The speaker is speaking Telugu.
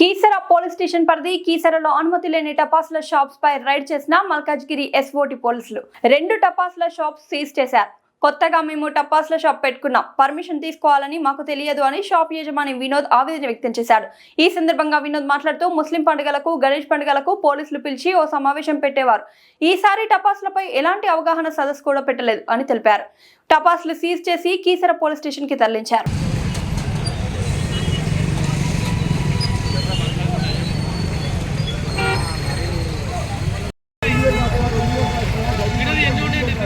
కీసర పోలీస్ స్టేషన్ పరిధి కీసరలో అనుమతి లేని టపాసుల షాప్స్ పై రైడ్ చేసిన మల్కాజ్గిరి ఎస్ఓటి పోలీసులు. రెండు టపాసుల షాప్స్ సీజ్ చేశారు. కొత్తగా మేము టపాసుల షాప్ పెట్టుకున్నాం. పర్మిషన్ తీసుకోవాలని మాకు తెలియదు అని షాప్ యజమాని వినోద్ ఆవేదన వ్యక్తం చేశాడు. ఈ సందర్భంగా వినోద్ మాట్లాడుతూ ముస్లిం పండుగలకు గణేష్ పండుగలకు పోలీసులు పిలిచి ఓ సమావేశం పెట్టేవారు. ఈసారి టపాసులపై ఎలాంటి అవగాహన సదస్సు కూడా పెట్టలేదు అని తెలిపారు. టపాసులు సీజ్ చేసి కీసర పోలీస్ స్టేషన్కి తరలించారు.